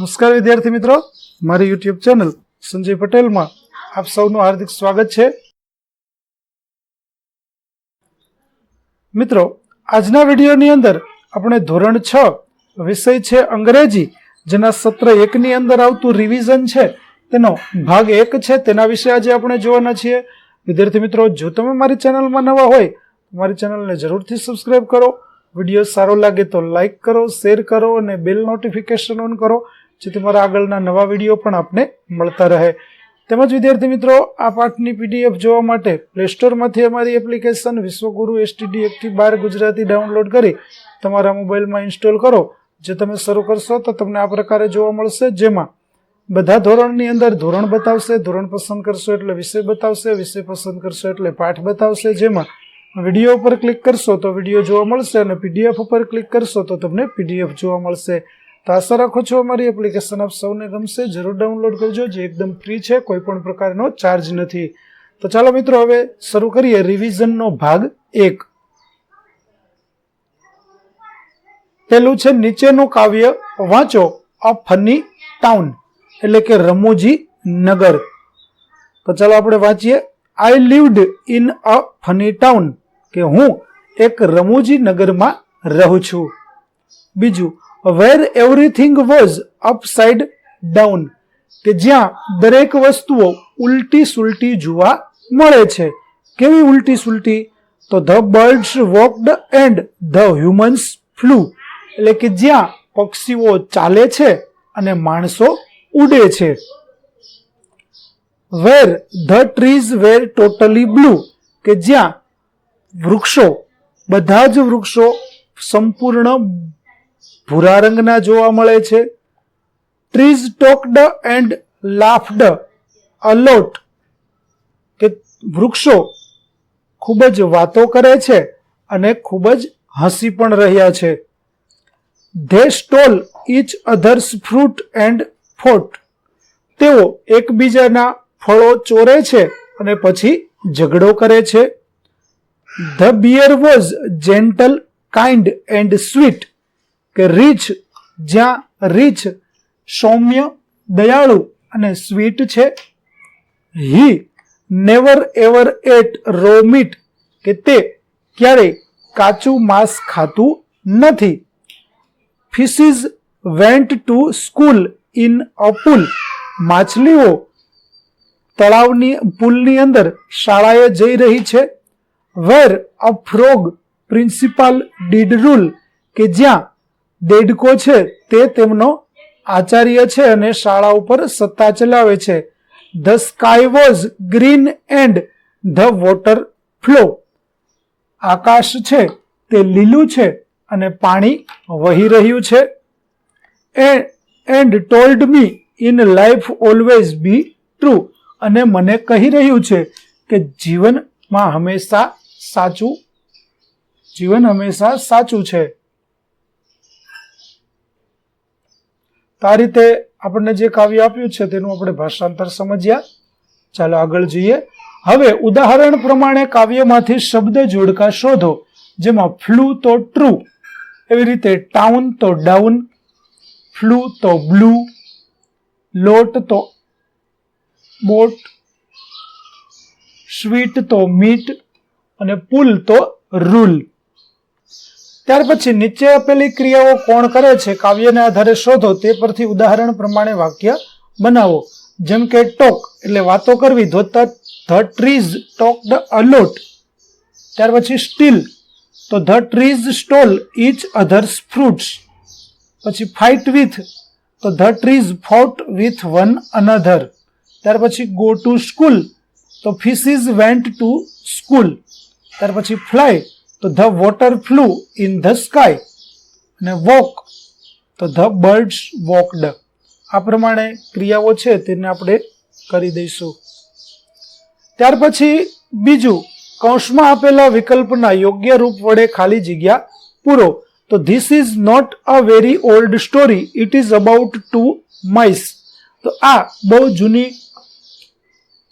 નમસ્કાર વિદ્યાર્થી મિત્રો. મારી યુટ્યુબ ચેનલ સંજય પટેલમાં આપ સૌનું હાર્દિક સ્વાગત છે. મિત્રો, આજના વિડીયોની અંદર આપણે ધોરણ છ વિષય છે અંગ્રેજી, જેના સત્ર એકની અંદર આવતું રિવિઝન છે તેનો ભાગ એક છે. તેના વિશે આજે આપણે જોવાના છીએ. વિદ્યાર્થી મિત્રો, જો તમે મારી ચેનલમાં નવા હોય મારી ચેનલને જરૂરથી સબસ્ક્રાઈબ કરો. વીડિયો સારો લાગે તો લાઈક કરો શેર કરો અને બેલ નોટિફિકેશન ઓન કરો. જેથી મારા આગળના નવા વીડિયો પણ આપને મળતા રહે. તેમજ વિદ્યાર્થી મિત્રો, આ પાઠની પીડીએફ જોવા માટે પ્લે સ્ટોરમાંથી અમારી એપ્લિકેશન વિશ્વગુરુ એસટીડી એકથી બાર ગુજરાતી ડાઉનલોડ કરી તમારા મોબાઈલમાં ઇન્સ્ટોલ કરો. જે તમે શરૂ કરશો તો તમને આ પ્રકારે જોવા મળશે. જેમાં બધા ધોરણની અંદર ધોરણ બતાવશે, ધોરણ પસંદ કરશો એટલે વિષય બતાવશે, વિષય પસંદ કરશો એટલે પાઠ બતાવશે. જેમાં વીડિયો ઉપર ક્લિક કરશો તો વીડિયો જોવા મળશે અને પીડીએફ ઉપર ક્લિક કરશો તો તમને પીડીએફ જોવા મળશે. તો આશા રાખો છો અમારી એપ્લિકેશન આપ સૌને ગમશે. જરૂર ડાઉનલોડ કરજો, જે એકદમ ફ્રી છે કોઈ પણ પ્રકારનો ચાર્જ નથી. તો ચાલો મિત્રો, હવે શરૂ કરીએ રિવિઝનનો ભાગ એક. પેલું છે, નીચેનું કાવ્ય વાંચો અ ફની ટાઉન એટલે કે રમૂજી નગર. તો ચાલો આપણે વાંચીએ. I lived in a funny town કે હું એક રમૂજી નગરમાં રહું છું. બીજું where everything was upside down કે જ્યાં દરેક વસ્તુઓ ઉલટી સુલટી જોવા મળે છે. કેવી ઉલટી સુલટી તો the birds walked and the humans flew. એટલે કે જ્યાં પક્ષીઓ ચાલે છે અને માણસો ઉડે છે. Where the trees were totally blue કે જ્યાં વૃક્ષો, બધા જ વૃક્ષો સંપૂર્ણ ભૂરા રંગના જોવા મળે છે. Trees talked and laughed a lot કે વૃક્ષો ખૂબ જ વાતો કરે છે અને ખૂબ જ હસી પણ રહ્યા છે. They stole each others fruit and fought તેઓ એકબીજાના ફળો ચોરે છે અને પછી ઝઘડો કરે છે. The bear was gentle kind and sweet કે રીચ જ્યાં રીચ સૌમ્ય, દયાળુ અને સ્વીટ છે. He never ever ate raw meat, કે તે ક્યારેય કાચું માંસ ખાતું નથી. Fishes went to school in a pool. માછલીઓ તળાવની પુલની અંદર શાળાએ જઈ રહી છે. Where a frog principal did rule, કે જ્યાં દેડકો છે તે તેમનો આચાર્ય છે અને શાળા ઉપર સત્તા ચલાવે છે. The sky was green and the water flow આકાશ છે તે લીલું છે અને પાણી વહી રહ્યું છે. And told me in life always be true અને મને કહી રહ્યું છે કે જીવનમાં હંમેશા સાચું, જીવન હંમેશા સાચું છે. તો આ રીતે આપણને જે કાવ્ય આપ્યું છે તેનું આપણે ભાષાંતર સમજ્યા. ચાલો આગળ જોઈએ. હવે ઉદાહરણ પ્રમાણે કાવ્યમાંથી શબ્દ જોડકા શોધો. જેમાં ફ્લુ તો ટ્રુ, એવી રીતે ટાઉન તો ડાઉન, ફ્લુ તો બ્લુ, લોટ તો બોટ, સ્વીટ તો મીટ અને પુલ તો રૂલ. ત્યાર પછી નીચે આપેલી ક્રિયાઓ કોણ કરે છે કાવ્યને આધારે શોધો, તે પરથી ઉદાહરણ પ્રમાણે વાક્ય બનાવો. જેમ કે ટોક, એટલે વાતો કરવી, ધોતા the trees talk the a lot. ત્યાર પછી સ્ટીલ, તો the trees stole each others fruits. પછી ફાઇટ વિથ, તો the trees fought with one another. ત્યાર પછી ગો ટુ સ્કૂલ, તો ફિશીઝ વેન્ટ ટુ સ્કૂલ. ત્યાર પછી ફ્લાય તો the water flew in the sky અને વોક તો ધ બર્ડ્સ વોકડ. આ પ્રમાણે ક્રિયાઓ છે તેને આપણે કરી દઈશું. ત્યાર પછી બીજું, કૌંસમાં આપેલા વિકલ્પના યોગ્ય રૂપ વડે ખાલી જગ્યા પૂરો. તો this is not a very old story it is about two mice તો આ બહુ જૂની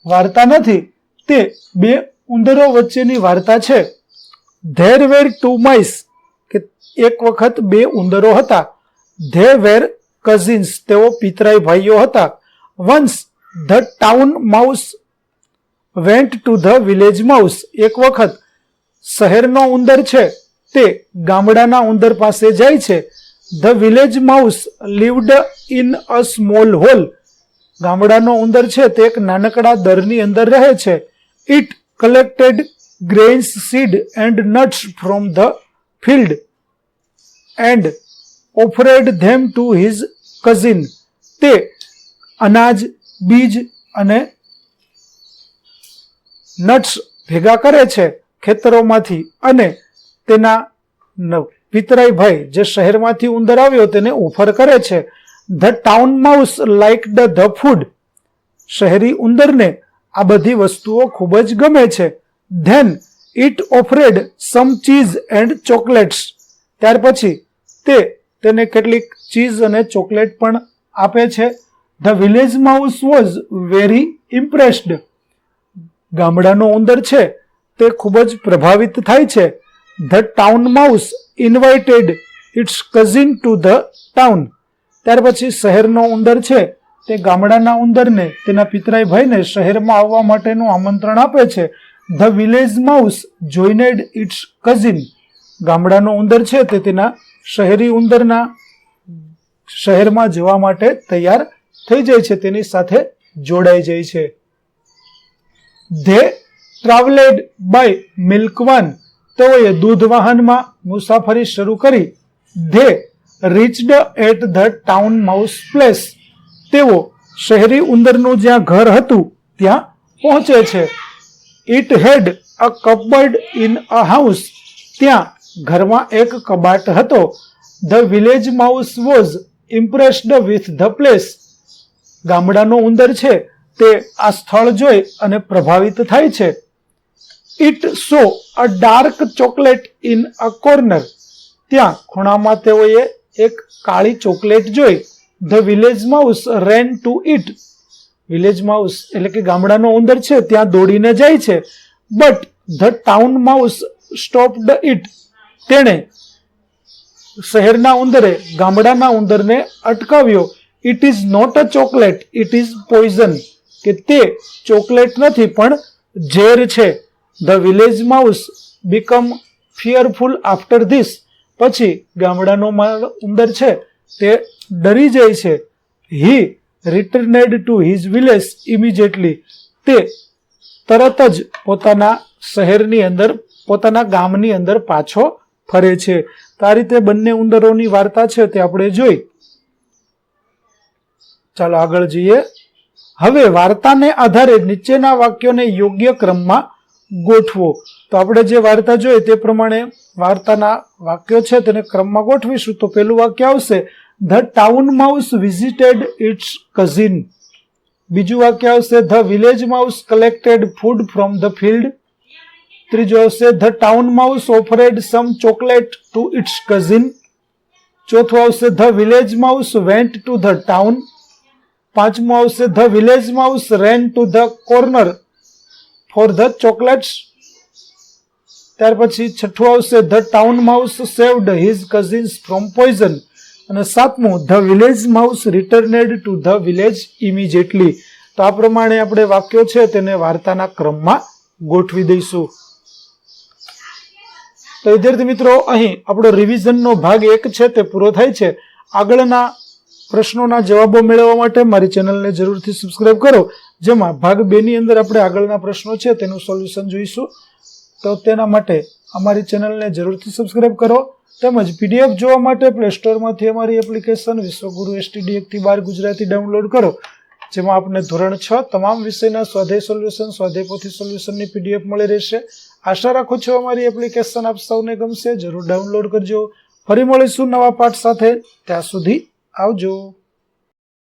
વાર્તા નથી, તે બે ઉંદરો વચ્ચેની વાર્તા છે. ધેર વેર ટુ માઇસ કે એક વખત બે ઉંદરો હતા. ધે વેર કઝિન્સ તેઓ પિતરાઈ ભાઈઓ હતા. Once the town mouse went to the village mouse એક વખત શહેરનો ઉંદર છે, તે ગામડાના ઉંદર પાસે જાય છે. The village mouse lived in a small hole ગામડાનો ઉંદર છે, તે એક નાનકડા દરની અંદર રહે છે. It collected grains seed and nuts from the field and offered them to his cousin તે અનાજ, બીજ અને નટ્સ ભેગા કરે છે ખેતરોમાંથી અને તેના પિતરાઈ ભાઈ જે શહેરમાંથી ઉંદર આવ્યો તેને ઓફર કરે છે. The town mouse like the food શહેરી ઉંદરને આ બધી વસ્તુઓ ખૂબ જ ગમે છે. Then it offered some cheese and chocolates ત્યાર પછી તે તેને કેટલીક ચીઝ અને ચોકલેટ પણ આપે છે. The village mouse was very impressed ગામડાનો ઉંદર છે તે ખૂબ જ પ્રભાવિત થાય છે. The town mouse invited its cousin to the town ત્યાર પછી શહેરનો ઉંદર છે તે ગામડાના ઉંદરને તેના પિતરાઈ ભાઈને શહેરમાં આવવા માટેનું આમંત્રણ આપે છે. The village mouse joined its cousin ગામડાનો ઉંદર છે તે તેના શહેરી ઉંદરના શહેરમાં જવા માટે તૈયાર થઈ જાય છે, તેની સાથે જોડાઈ જાય છે. ધે ટ્રાવેલેડ બાય મિલ્કવાન તેઓએ દૂધ વાહનમાં મુસાફરી શરૂ કરી. They reached at the town mouse place તેઓ શહેરી ઉંદરનું જ્યાં ઘર હતું, ત્યાં પહોંચે છે. It had a cupboard in a house. ત્યાં ઘરમાં એક કબાટ હતો. The village mouse was impressed with the place. ગામડાનો ઉંદર છે. તે આ સ્થળ જોઈ અને પ્રભાવિત થાય છે. It saw a dark chocolate in a corner. ત્યાં ખૂણામાં તેઓએ એક કાળી ચોકલેટ જોઈ. The village mouse ran to it village mouse એટલે કે ગામડાનો ઉંદર છે, ત્યાં દોડીને જાય છે. But the town mouse stopped it તેણે શહેરના ઉંદરે, ગામડાના ઉંદરને અટકાવ્યો. It is not a chocolate it is poison કે તે ચોકલેટ નથી, પણ ઝેર છે. The village mouse become fearful after this પછી ગામડાનો ઉંદર છે, તે ડરી જાય છે. He returned to his village immediately તે તરત જ પોતાના શહેરની અંદર, પોતાના ગામની અંદર પાછો ફરે છે. તો આ રીતે બંને ઉંદરોની વાર્તા છે તે આપણે જોઈ. ચાલો આગળ જઈએ. હવે વાર્તાને આધારે નીચેના વાક્યોને યોગ્ય ક્રમમાં ગોઠવો. તો આપણે જે વાર્તા જોઈએ તે પ્રમાણે વાર્તાના વાક્યો છે તેને ક્રમમાં ગોઠવીશું. તો પેલું વાક્ય આવશે the town mouse visited its cousin. બીજું વાક્ય આવશે, the village mouse collected food from the field. ત્રીજું આવશે, the town mouse offered some chocolate to its cousin. ચોથું આવશે, the village mouse went to the town. પાંચમું આવશે, the village mouse ran to the corner for the chocolates. ત્યાર પછી છઠ્ઠું આવશે, the town mouse saved his cousins from poison. અને સાતમું the village mouse returned to the village immediately તો આ પ્રમાણે આપણે વાક્યો છે તેને વાર્તાના ક્રમમાં ગોઠવી દઈશું. તો વિદ્યાર્થી મિત્રો, અહીં આપણો રિવિઝનનો ભાગ એક છે, તે પૂરો થાય છે. આગળના પ્રશ્નોના જવાબો મેળવવા માટે મારી ચેનલને જરૂરથી સબસ્ક્રાઇબ કરો. જેમાં ભાગ બેની અંદર આપણે આગળના પ્રશ્નો છે, તેનું સોલ્યુશન જોઈશું. તો તેના માટે અમારી ચેનલને જરૂરથી સબસ્ક્રાઇબ કરો તેમજ પીડીએફ જોવા માટે પ્લે સ્ટોરમાંથી અમારી એપ્લિકેશન વિશ્વગુરુ એસટીડી એકથી બાર ગુજરાતી ડાઉનલોડ કરો, જેમાં આપને ધોરણ છ તમામ વિષયના સ્વાધ્યાય સોલ્યુશન સ્વાધ્યાય પોથી સોલ્યુશનની પીડીએફ મળી રહેશે. આશા રાખું છું અમારી એપ્લિકેશન આપ સૌને ગમશે. જરૂર ડાઉનલોડ કરજો. ફરી મળીશું નવા પાઠ સાથે. ત્યાં સુધી આવજો.